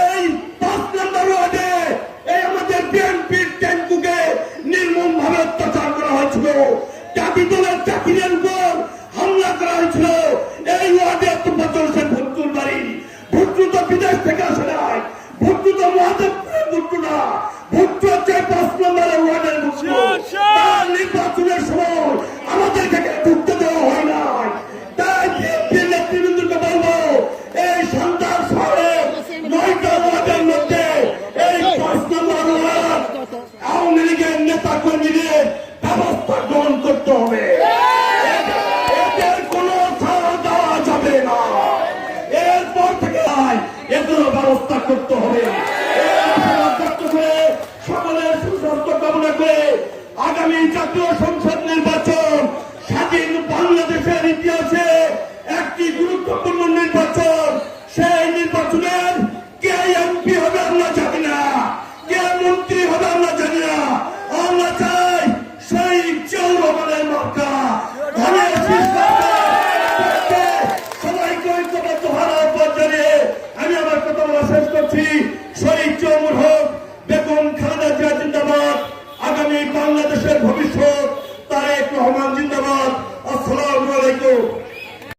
এই পাঁচ নম্বর ওয়ার্ডে এই আমাদের বিএনপির টেম্পুকে নির্মম ভাবে অত্যাচার করা হয়েছিল। দলের চাকরির উপর হামলা করা হয়েছিল। এই ওয়ার্ডে করতে হবে। সকলের সুস্বাস্থ্য কামনা করে আগামী জাতীয় সংসদ নির্বাচন স্বাধীন বাংলাদেশের ইতিহাসে একটি গুরুত্বপূর্ণ নির্বাচন। সেই নির্বাচনের কে এমপি হবে আমরা জানি না, কে মন্ত্রী হবে আমরা জানি না। আমরা চাই শহীদ চৌমুর